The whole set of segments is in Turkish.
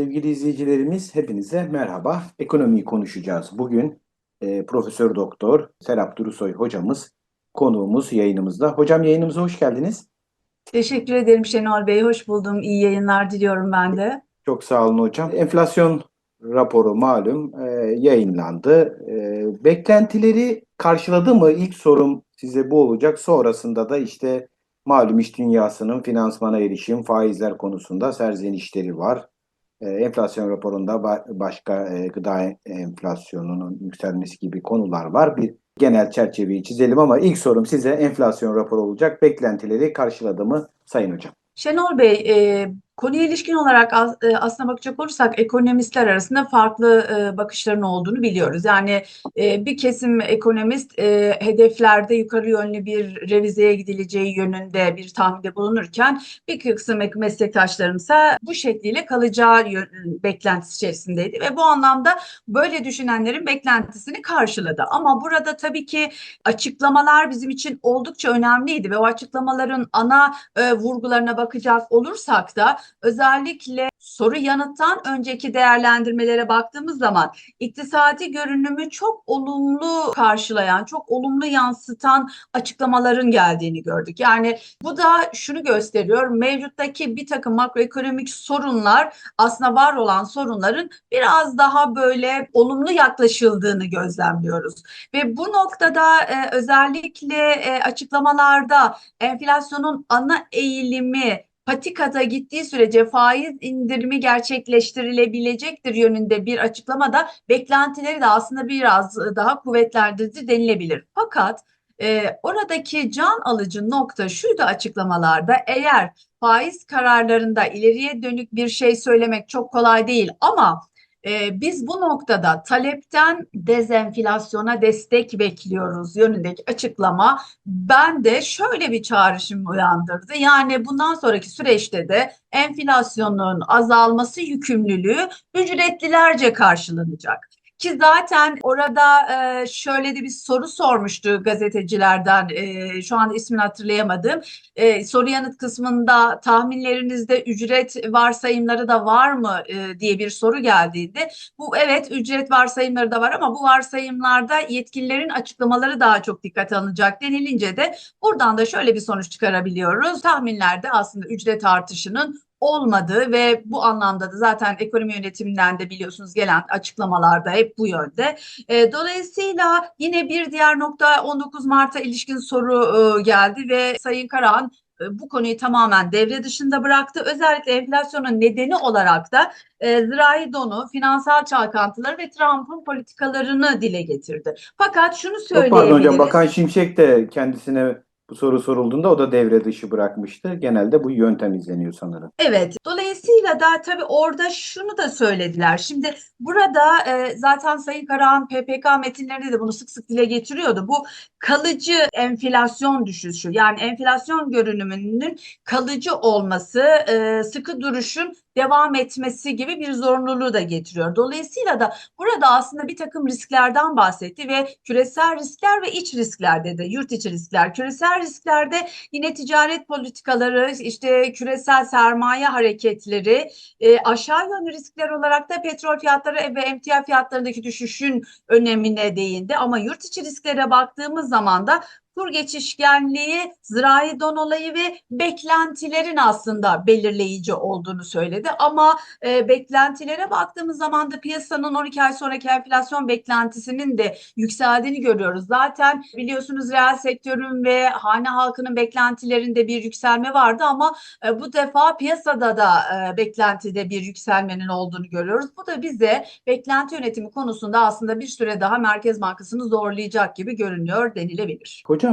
Sevgili izleyicilerimiz hepinize merhaba. Ekonomiyi konuşacağız. Bugün e, Profesör Doktor Serap Durusoy hocamız konuğumuz yayınımızda. Hocam yayınımıza hoş geldiniz. Teşekkür ederim Şenol Bey. Hoş buldum. İyi yayınlar diliyorum ben de. Çok sağ olun hocam. Enflasyon raporu malum e, yayınlandı. E, beklentileri karşıladı mı? İlk sorum size bu olacak. Sonrasında da işte malum iş dünyasının finansmana erişim, faizler konusunda serzenişleri var. E, enflasyon raporunda ba- başka e, gıda enflasyonunun yükselmesi gibi konular var. Bir genel çerçeveyi çizelim ama ilk sorum size enflasyon raporu olacak. Beklentileri karşıladı mı Sayın Hocam? Şenol Bey, e, konuya ilişkin olarak e, aslına bakacak olursak ekonomistler arasında farklı e, bakışların olduğunu biliyoruz. Yani e, bir kesim ekonomist hedeflerde yukarı yönlü bir revizeye gidileceği yönünde bir tahminde bulunurken bir kısım ek- meslektaşlarımsa bu şekliyle kalacağı beklentisi içerisindeydi ve bu anlamda böyle düşünenlerin beklentisini karşıladı. Ama burada tabii ki açıklamalar bizim için oldukça önemliydi ve o açıklamaların ana vurgularına bakacak olursak da özellikle soru yanıttan önceki değerlendirmelere baktığımız zaman iktisadi görünümü çok olumlu karşılayan, çok olumlu yansıtan açıklamaların geldiğini gördük. Yani bu da şunu gösteriyor, mevcuttaki bir takım makroekonomik sorunlar aslında var olan sorunların biraz daha böyle olumlu yaklaşıldığını gözlemliyoruz. Ve bu noktada e, özellikle e, açıklamalarda enflasyonun ana eğilimi patikada gittiği sürece faiz indirimi gerçekleştirilebilecektir yönünde bir açıklamada beklentileri de aslında biraz daha kuvvetlendirdi denilebilir. Fakat e, oradaki can alıcı nokta şuydu açıklamalarda eğer faiz kararlarında ileriye dönük bir şey söylemek çok kolay değil ama e, biz bu noktada talepten dezenflasyona destek bekliyoruz yönündeki açıklama ben de şöyle bir çağrışım uyandırdı. Yani bundan sonraki süreçte de enflasyonun azalması yükümlülüğü ücretlilerce karşılanacak. Ki zaten orada e, şöyle de bir soru sormuştu gazetecilerden, e, şu anda ismini hatırlayamadım. E, soru yanıt kısmında tahminlerinizde ücret varsayımları da var mı diye bir soru geldiğinde bu evet ücret varsayımları da var ama bu varsayımlarda yetkililerin açıklamaları daha çok dikkate alınacak denilince de buradan da şöyle bir sonuç çıkarabiliyoruz. Tahminlerde aslında ücret artışının olmadığı ve bu anlamda da zaten ekonomi yönetiminden de biliyorsunuz gelen açıklamalarda hep bu yönde. E, dolayısıyla yine bir diğer nokta 19 Mart'a ilişkin soru e, geldi ve Sayın Karahan e, bu konuyu tamamen devre dışında bıraktı. Özellikle enflasyonun nedeni olarak da e, zirai donu, finansal çalkantıları ve Trump'ın politikalarını dile getirdi. Fakat şunu Çok pardon söyleyebiliriz. hocam Bakan Şimşek de kendisine bu soru sorulduğunda o da devre dışı bırakmıştı. Genelde bu yöntem izleniyor sanırım. Evet, dolayısıyla da tabii orada şunu da söylediler. Şimdi burada e, zaten Sayın Karahan PPK metinlerinde de bunu sık sık dile getiriyordu. Bu kalıcı enflasyon düşüşü yani enflasyon görünümünün kalıcı olması, e, sıkı duruşun devam etmesi gibi bir zorunluluğu da getiriyor. Dolayısıyla da burada aslında bir takım risklerden bahsetti ve küresel riskler ve iç riskler dedi. Yurt içi riskler. Küresel risklerde yine ticaret politikaları, işte küresel sermaye hareketleri, e, aşağı yönlü riskler olarak da petrol fiyatları ve emtia fiyatlarındaki düşüşün önemine değindi. Ama yurt içi risklere baktığımız zaman da kur geçişkenliği, zirai don olayı ve beklentilerin aslında belirleyici olduğunu söyledi. Ama e, beklentilere baktığımız zaman da piyasanın 12 ay sonraki enflasyon beklentisinin de yükseldiğini görüyoruz. Zaten biliyorsunuz reel sektörün ve hane halkının beklentilerinde bir yükselme vardı ama e, bu defa piyasada da e, beklentide bir yükselmenin olduğunu görüyoruz. Bu da bize beklenti yönetimi konusunda aslında bir süre daha Merkez Bankası'nı zorlayacak gibi görünüyor denilebilir. Hocam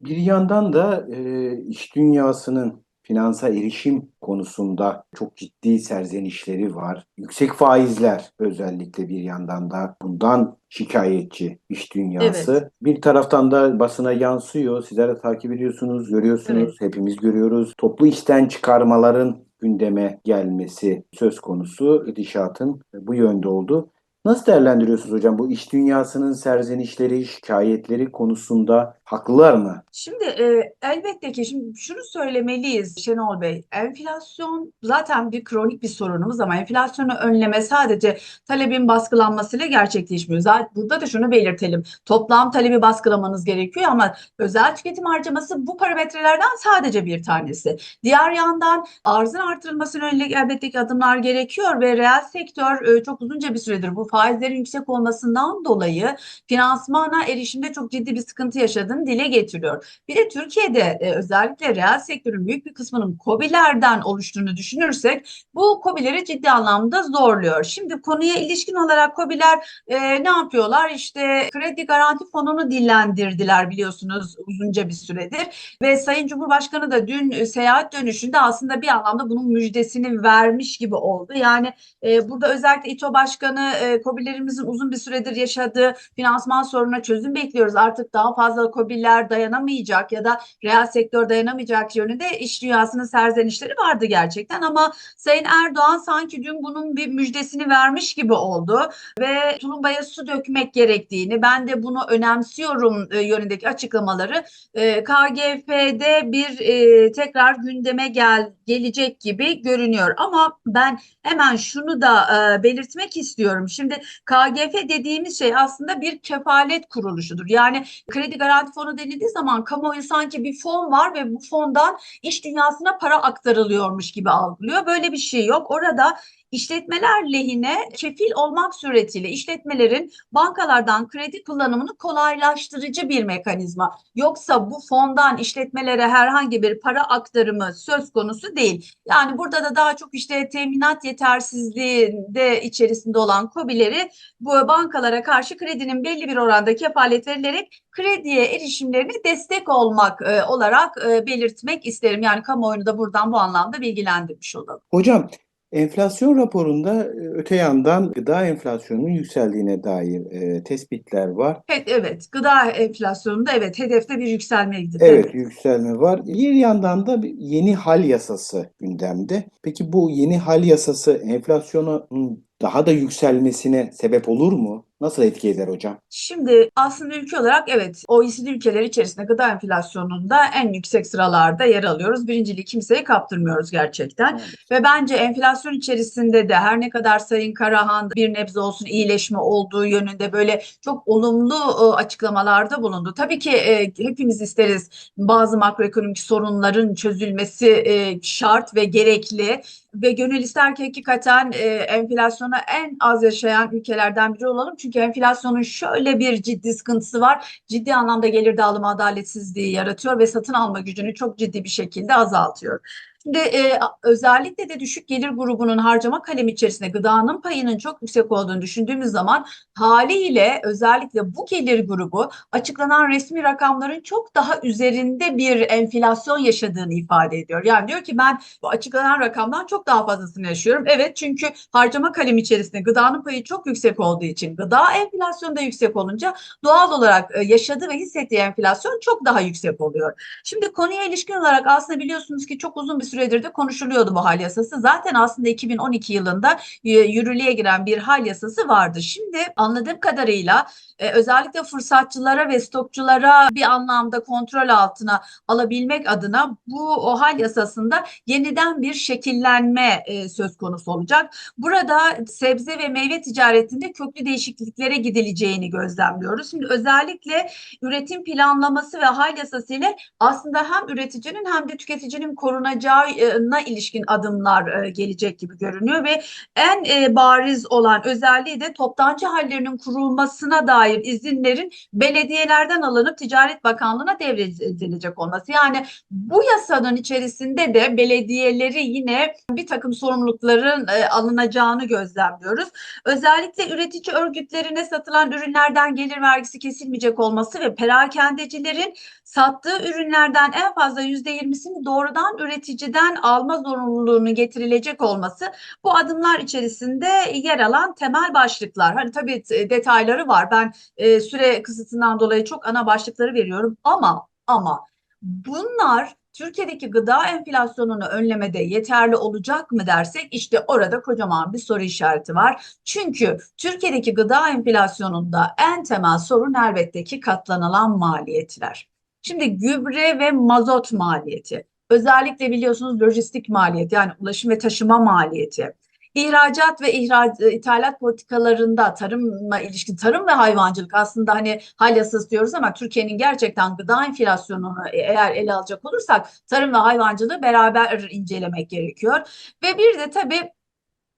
bir yandan da e, iş dünyasının finansa erişim konusunda çok ciddi serzenişleri var. Yüksek faizler özellikle bir yandan da bundan şikayetçi iş dünyası. Bir taraftan da basına yansıyor. Sizler de takip ediyorsunuz, görüyorsunuz. Hepimiz görüyoruz. Toplu işten çıkarmaların gündeme gelmesi söz konusu. Gidişatın bu yönde oldu. Nasıl değerlendiriyorsunuz hocam bu iş dünyasının serzenişleri, şikayetleri konusunda haklılar mı? Şimdi e, elbette ki şimdi şunu söylemeliyiz Şenol Bey. Enflasyon zaten bir kronik bir sorunumuz ama enflasyonu önleme sadece talebin baskılanmasıyla gerçekleşmiyor. Zaten burada da şunu belirtelim. Toplam talebi baskılamanız gerekiyor ama özel tüketim harcaması bu parametrelerden sadece bir tanesi. Diğer yandan arzın artırılmasına yönelik elbette ki adımlar gerekiyor ve reel sektör e, çok uzunca bir süredir bu faizlerin yüksek olmasından dolayı finansmana erişimde çok ciddi bir sıkıntı yaşadığını dile getiriyor. Bir de Türkiye'de e, özellikle reel sektörün büyük bir kısmının KOBİ'lerden oluştuğunu düşünürsek bu KOBİ'leri ciddi anlamda zorluyor. Şimdi konuya ilişkin olarak KOBİ'ler e, ne yapıyorlar? İşte kredi garanti fonunu dillendirdiler biliyorsunuz uzunca bir süredir ve Sayın Cumhurbaşkanı da dün e, seyahat dönüşünde aslında bir anlamda bunun müjdesini vermiş gibi oldu. Yani e, burada özellikle İTO Başkanı e, KOBİ'lerimizin uzun bir süredir yaşadığı finansman sorununa çözüm bekliyoruz. Artık daha fazla KOBİ'ler dayanamayacak ya da reel sektör dayanamayacak yönünde iş dünyasının serzenişleri vardı gerçekten ama Sayın Erdoğan sanki dün bunun bir müjdesini vermiş gibi oldu ve tulumbaya su dökmek gerektiğini ben de bunu önemsiyorum e, yönündeki açıklamaları e, KGF'de bir e, tekrar gündeme gel gelecek gibi görünüyor ama ben hemen şunu da belirtmek istiyorum. Şimdi KGF dediğimiz şey aslında bir kefalet kuruluşudur. Yani kredi garanti fonu denildiği zaman kamuoyu sanki bir fon var ve bu fondan iş dünyasına para aktarılıyormuş gibi algılıyor. Böyle bir şey yok. Orada işletmeler lehine kefil olmak suretiyle işletmelerin bankalardan kredi kullanımını kolaylaştırıcı bir mekanizma. Yoksa bu fondan işletmelere herhangi bir para aktarımı söz konusu değil. Yani burada da daha çok işte teminat yetersizliğinde içerisinde olan KOBİ'leri bu bankalara karşı kredinin belli bir oranda kefalet verilerek krediye erişimlerine destek olmak e, olarak e, belirtmek isterim. Yani kamuoyunu da buradan bu anlamda bilgilendirmiş olalım. Hocam enflasyon raporunda e, öte yandan gıda enflasyonunun yükseldiğine dair e, tespitler var. Evet, evet. Gıda enflasyonunda evet hedefte bir yükselmeye gidiyor. Evet, yükselme var. Bir yandan da bir yeni hal yasası gündemde. Peki bu yeni hal yasası enflasyonun daha da yükselmesine sebep olur mu? Nasıl etki eder hocam? Şimdi aslında ülke olarak evet OECD ülkeleri içerisinde gıda enflasyonunda en yüksek sıralarda yer alıyoruz. Birinciliği kimseye kaptırmıyoruz gerçekten. Maalesef. Ve bence enflasyon içerisinde de her ne kadar Sayın Karahan bir nebze olsun iyileşme olduğu yönünde böyle çok olumlu e, açıklamalarda bulundu. Tabii ki e, hepimiz isteriz bazı makroekonomik sorunların çözülmesi e, şart ve gerekli ve gönül ister ki hakikaten enflasyona en az yaşayan ülkelerden biri olalım. Çünkü enflasyonun şöyle bir ciddi sıkıntısı var. Ciddi anlamda gelir dağılımı adaletsizliği yaratıyor ve satın alma gücünü çok ciddi bir şekilde azaltıyor. Şimdi e, özellikle de düşük gelir grubunun harcama kalemi içerisinde gıdanın payının çok yüksek olduğunu düşündüğümüz zaman haliyle özellikle bu gelir grubu açıklanan resmi rakamların çok daha üzerinde bir enflasyon yaşadığını ifade ediyor. Yani diyor ki ben bu açıklanan rakamdan çok daha fazlasını yaşıyorum. Evet çünkü harcama kalemi içerisinde gıdanın payı çok yüksek olduğu için gıda enflasyonu da yüksek olunca doğal olarak e, yaşadığı ve hissettiği enflasyon çok daha yüksek oluyor. Şimdi konuya ilişkin olarak aslında biliyorsunuz ki çok uzun bir süredir de konuşuluyordu bu hal yasası. Zaten aslında 2012 yılında e, yürürlüğe giren bir hal yasası vardı. Şimdi anladığım kadarıyla e, özellikle fırsatçılara ve stokçulara bir anlamda kontrol altına alabilmek adına bu o hal yasasında yeniden bir şekillenme e, söz konusu olacak. Burada sebze ve meyve ticaretinde köklü değişikliklere gidileceğini gözlemliyoruz. Şimdi özellikle üretim planlaması ve hal yasası ile aslında hem üreticinin hem de tüketicinin korunacağına ilişkin adımlar e, gelecek gibi görünüyor ve en e, bariz olan özelliği de toptancı hallerinin kurulmasına dair izinlerin belediyelerden alınıp Ticaret Bakanlığı'na devredilecek olması. Yani bu yasanın içerisinde de belediyeleri yine bir takım sorumlulukların e, alınacağını gözlemliyoruz. Özellikle üretici örgütlerine satılan ürünlerden gelir vergisi kesilmeyecek olması ve perakendecilerin sattığı ürünlerden en fazla %20'sini doğrudan üreticiden alma zorunluluğunu getirilecek olması bu adımlar içerisinde yer alan temel başlıklar. Hani tabii e, detayları var. Ben e, süre kısıtından dolayı çok ana başlıkları veriyorum ama ama bunlar Türkiye'deki gıda enflasyonunu önlemede yeterli olacak mı dersek işte orada kocaman bir soru işareti var. Çünkü Türkiye'deki gıda enflasyonunda en temel sorun elbette ki katlanılan maliyetler. Şimdi gübre ve mazot maliyeti, özellikle biliyorsunuz lojistik maliyeti yani ulaşım ve taşıma maliyeti. İhracat ve ihrac, e, ithalat politikalarında tarımla ilişkin tarım ve hayvancılık aslında hani halyasız diyoruz ama Türkiye'nin gerçekten gıda enflasyonunu e- eğer ele alacak olursak tarım ve hayvancılığı beraber incelemek gerekiyor. Ve bir de tabii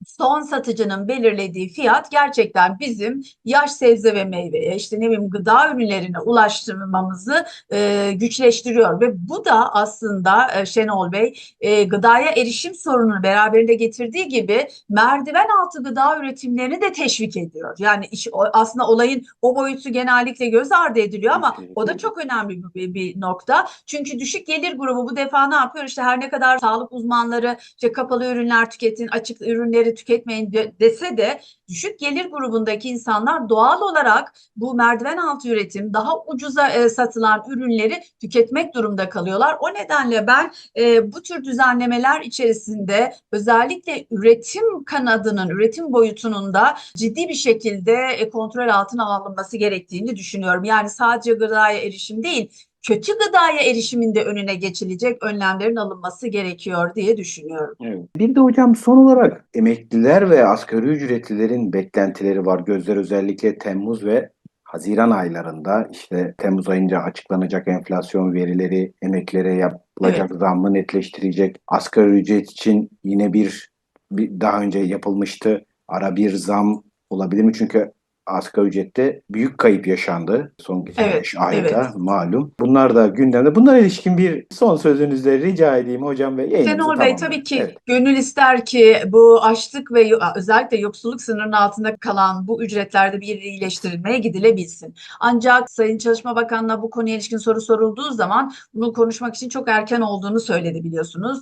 son satıcının belirlediği fiyat gerçekten bizim yaş sebze ve meyveye işte ne bileyim gıda ürünlerine ulaştırmamızı e, güçleştiriyor ve bu da aslında e, Şenol Bey e, gıdaya erişim sorununu beraberinde getirdiği gibi merdiven altı gıda üretimlerini de teşvik ediyor. Yani iş, aslında olayın o boyutu genellikle göz ardı ediliyor ama o da çok önemli bir, bir, bir nokta. Çünkü düşük gelir grubu bu defa ne yapıyor? İşte her ne kadar sağlık uzmanları işte kapalı ürünler tüketin, açık ürünleri tüketmeyin de- dese de düşük gelir grubundaki insanlar doğal olarak bu merdiven altı üretim daha ucuza e, satılan ürünleri tüketmek durumunda kalıyorlar. O nedenle ben e, bu tür düzenlemeler içerisinde özellikle üretim kanadının, üretim boyutunun da ciddi bir şekilde e, kontrol altına alınması gerektiğini düşünüyorum. Yani sadece gıdaya erişim değil, kötü gıdaya erişimin de önüne geçilecek önlemlerin alınması gerekiyor diye düşünüyorum. Evet. Bir de hocam son olarak emekliler ve asgari ücretlilerin beklentileri var. Gözler özellikle Temmuz ve Haziran aylarında işte Temmuz ayınca açıklanacak enflasyon verileri, emeklilere yapılacak zammı netleştirecek. Asgari ücret için yine bir, bir daha önce yapılmıştı. Ara bir zam olabilir mi? Çünkü asgari ücrette büyük kayıp yaşandı son Evet, ayda evet. malum. Bunlar da gündemde. Bunlara ilişkin bir son sözünüzle rica edeyim hocam ve yayınımızı Şenol Bey tabii ki Evet. gönül ister ki bu açlık ve özellikle yoksulluk sınırının altında kalan bu ücretlerde bir iyileştirilmeye gidilebilsin. Ancak Sayın Çalışma Bakanı'na bu konuya ilişkin soru sorulduğu zaman bunu konuşmak için çok erken olduğunu söyledi biliyorsunuz.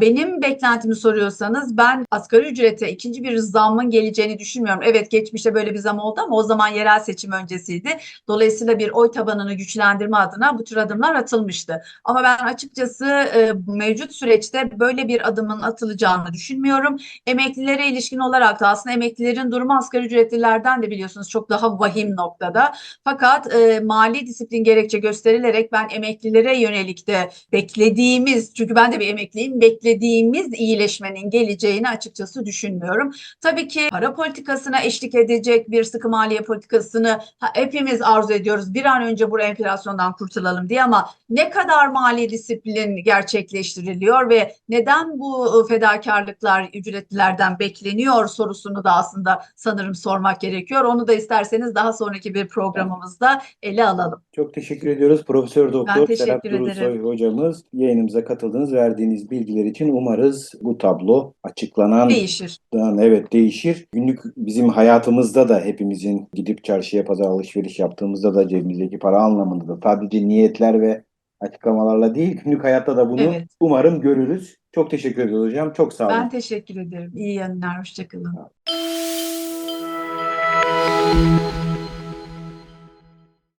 Benim beklentimi soruyorsanız ben asgari ücrete ikinci bir zammın geleceğini düşünmüyorum. Evet geçmişte böyle bir zam oldu ama o zaman yerel seçim öncesiydi. Dolayısıyla bir oy tabanını güçlendirme adına bu tür adımlar atılmıştı. Ama ben açıkçası e, mevcut süreçte böyle bir adımın atılacağını düşünmüyorum. Emeklilere ilişkin olarak da aslında emeklilerin durumu asgari ücretlilerden de biliyorsunuz çok daha vahim noktada. Fakat e, mali disiplin gerekçe gösterilerek ben emeklilere yönelik de beklediğimiz, çünkü ben de bir emekliyim, beklediğimiz iyileşmenin geleceğini açıkçası düşünmüyorum. Tabii ki para politikasına eşlik edecek bir sıkı maliye politikasını hepimiz arzu ediyoruz. Bir an önce bu enflasyondan kurtulalım diye ama ne kadar mali disiplin gerçekleştiriliyor ve neden bu e, fedakarlıklar ücretlilerden bekleniyor sorusunu da aslında sanırım sormak gerekiyor. Onu da isterseniz daha sonraki bir programımızda ele alalım. Çok teşekkür ediyoruz. Profesör Doktor Serap ederim. hocamız yayınımıza katıldığınız, verdiğiniz bilgiler için umarız bu tablo açıklanan Değişir. evet değişir. Günlük bizim hayatımızda da hepimizin gidip çarşıya pazar alışveriş yaptığımızda da cebimizdeki para anlamında da sadece niyetler ve açıklamalarla değil günlük hayatta da bunu Evet. umarım görürüz. Çok teşekkür ediyoruz hocam. Çok sağ olun. Ben teşekkür ederim. İyi yayınlar. Hoşçakalın.